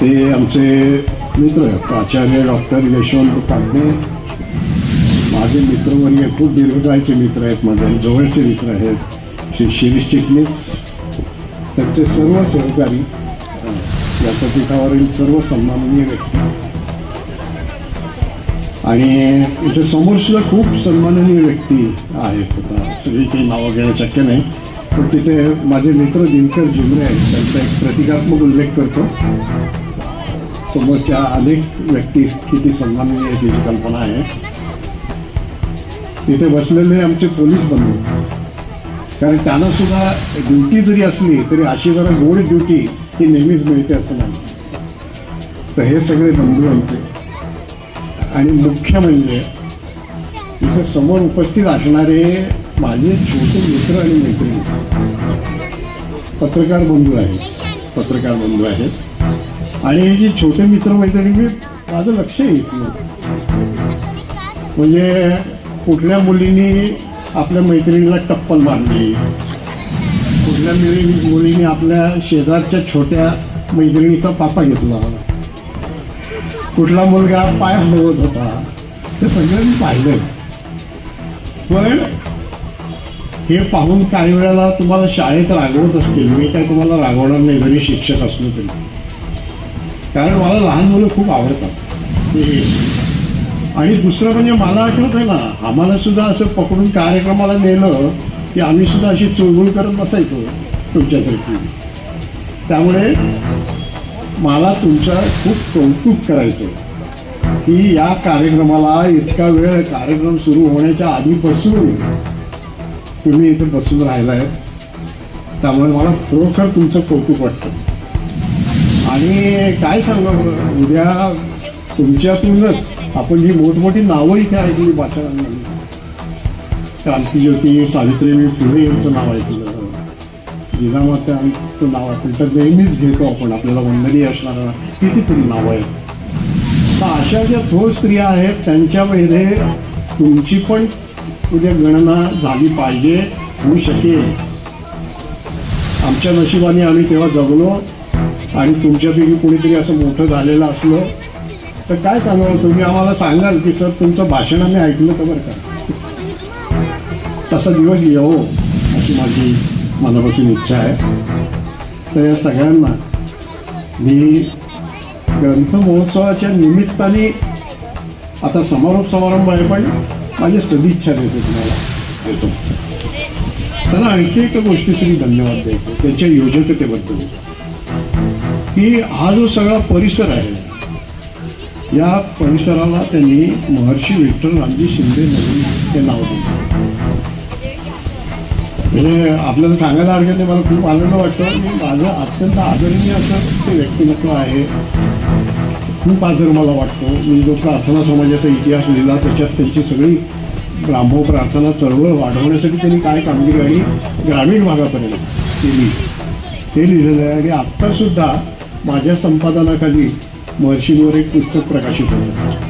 ते आमचे मित्र प्राचार्य डॉक्टर यशवंत कागदे. माझे मित्रवर्य म्हणजे खूप दीर्घकाळचे मित्र आहेत माझे जवळचे मित्र आहेत श्री शिरीष चिटणीस. त्यांचे सर्व सहकारी व्यासपीठावरील सर्व सन्माननीय व्यक्ती. आणि इथे समोर सुद्धा खूप सन्माननीय व्यक्ती आहेत. आता सगळी काही नावं घेणं शक्य नाही पण तिथे माझे मित्र दिनकर जुमरे आहेत. त्यांचा एक प्रतिकात्मक उल्लेख करतो. समोरच्या अनेक व्यक्ती किती सन्माननीय याची कल्पना आहे तिथे बसलेले आमचे पोलीस बंधू. कारण त्यांना सुद्धा ड्युटी जरी असली तरी अशी जरा गोड ड्युटी ही नेहमीच मिळते असं नाही. तर हे सगळे बंधू आमचे. आणि मुख्य म्हणजे इथे समोर उपस्थित असणारे माझे छोटे मित्र आणि मैत्रिणी. पत्रकार बंधू आहेत. पत्रकार बंधू आहेत. आणि हे जे छोटे मित्र मैत्रिणी माझं लक्ष येत नाही म्हणजे कुठल्या मुलीने आपल्या मैत्रिणीला टप्पल मारली? कुठल्या मुली मुलीने आपल्या शेजारच्या छोट्या मैत्रिणीचा पापा घेतला? कुठला मुलगा पाय हलवत होता? ते सगळं मी पाहिलं पण हे पाहून काही वेळेला तुम्हाला शाळेत रागवत असतील. मी काय तुम्हाला रागवणार नाही जरी शिक्षक असलो तरी. कारण मला लहान मुलं खूप आवडतात. आणि दुसरं म्हणजे मला आठवत आहे ना आम्हाला सुद्धा असं पकडून कार्यक्रमाला नेलं की आम्ही सुद्धा अशी चुळबुळ करत बसायचो तुमच्यासारखी त्यामुळे मला तुमचं खूप कौतुक करायचं. की या कार्यक्रमाला इतका वेळ कार्यक्रम सुरू होण्याच्या आधीपासून तुम्ही इथे बसून राहिला आहे त्यामुळे मला खरोखर तुमचं कौतुक वाटतं. आणि काय सांगा उद्या तुमच्यातूनच आपण जी मोठमोठी नावं इथे ऐकली भाषणांमध्ये क्रांतीज्योती सावित्रीबाई फुले यांचं नाव ऐकलं जिजामात्यांचं नाव असेल तर नेहमीच घेतो आपण. आपल्याला वंदनीय असणारा कितीतरी नावं आहेत. तर अशा ज्या थोर स्त्रिया आहेत त्यांच्यामध्ये तुमची पण उद्या गणना झाली पाहिजे होऊ शकेल. आमच्या नशिबाने आम्ही तेव्हा जगलो. आणि तुमच्यापैकी कोणीतरी असं मोठं झालेलं असलं तर काय सांगावं? तुम्ही आम्हाला सांगाल की सर तुमचं भाषण आम्ही ऐकलं तर बरं का? तसा दिवस येवो हो, अशी माझी मनापासून इच्छा आहे. तर या सगळ्यांना मी ग्रंथ महोत्सवाच्या निमित्ताने आता समारोप समारंभ आहे पण माझी सदिच्छा देतो तुम्हाला. देतो. त्यांना आणखी एका गोष्टीसाठी धन्यवाद देतो. त्याच्या योजकतेबद्दल. की हा जो सगळा परिसर आहे या परिसराला त्यांनी महर्षी विठ्ठल रामजी शिंदे म्हणून ते नाव दिलं. म्हणजे आपल्याला सांगायला हरकत नाही मला खूप आनंद वाटतं. की माझं अत्यंत आदरणीय असं ते व्यक्तिमत्व आहे. खूप आदर मला वाटतो. मी जो प्रार्थना समाजाचा इतिहास लिहिला त्याच्यात त्यांची सगळी ब्राह्मो प्रार्थना चळवळ वाढवण्यासाठी त्यांनी काय कामगिरी आणि ग्रामीण भागापर्यंत केली ते लिहिलेलं आहे. आणि आत्तासुद्धा माझ्या संपादनाखाली महर्षींवर एक पुस्तक प्रकाशित होतं.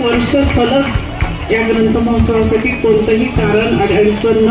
वर्ष सलग या ग्रंथ महोत्सवासाठी कोणतंही कारण आणि अडचण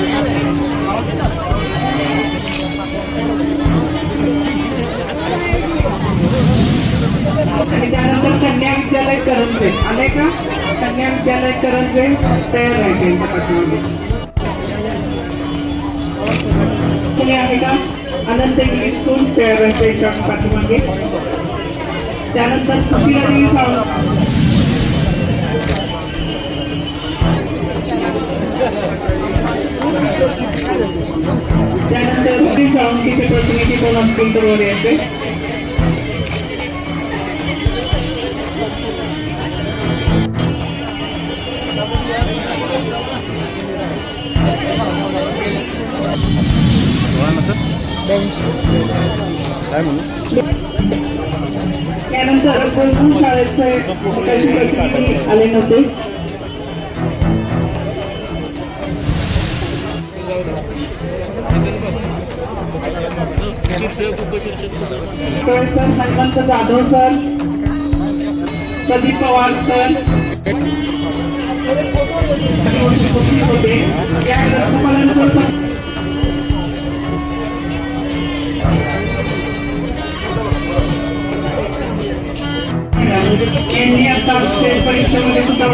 त्यानंतर कन्या विद्यालय करंजे. आले का? कन्या विद्यालय करंजे तयार आहे त्यांच्या पाठीमागे. कुणी आहे का? अनंत इंग्लिश स्कूल तयार आहे त्यांच्या पाठीमागे. त्यानंतर सुशीलादेवी सावंत. त्यानंतर रुपी सावंतीचे प्रतिनिधी कोण असतील तर वर यायचे त्यानंतर कोणत्या शाळेचे आले नव्हते. Sir Hanumant Jadhav sir Pradeep Pawar sir होते या यांनी आता परीक्षेमध्ये सुद्धा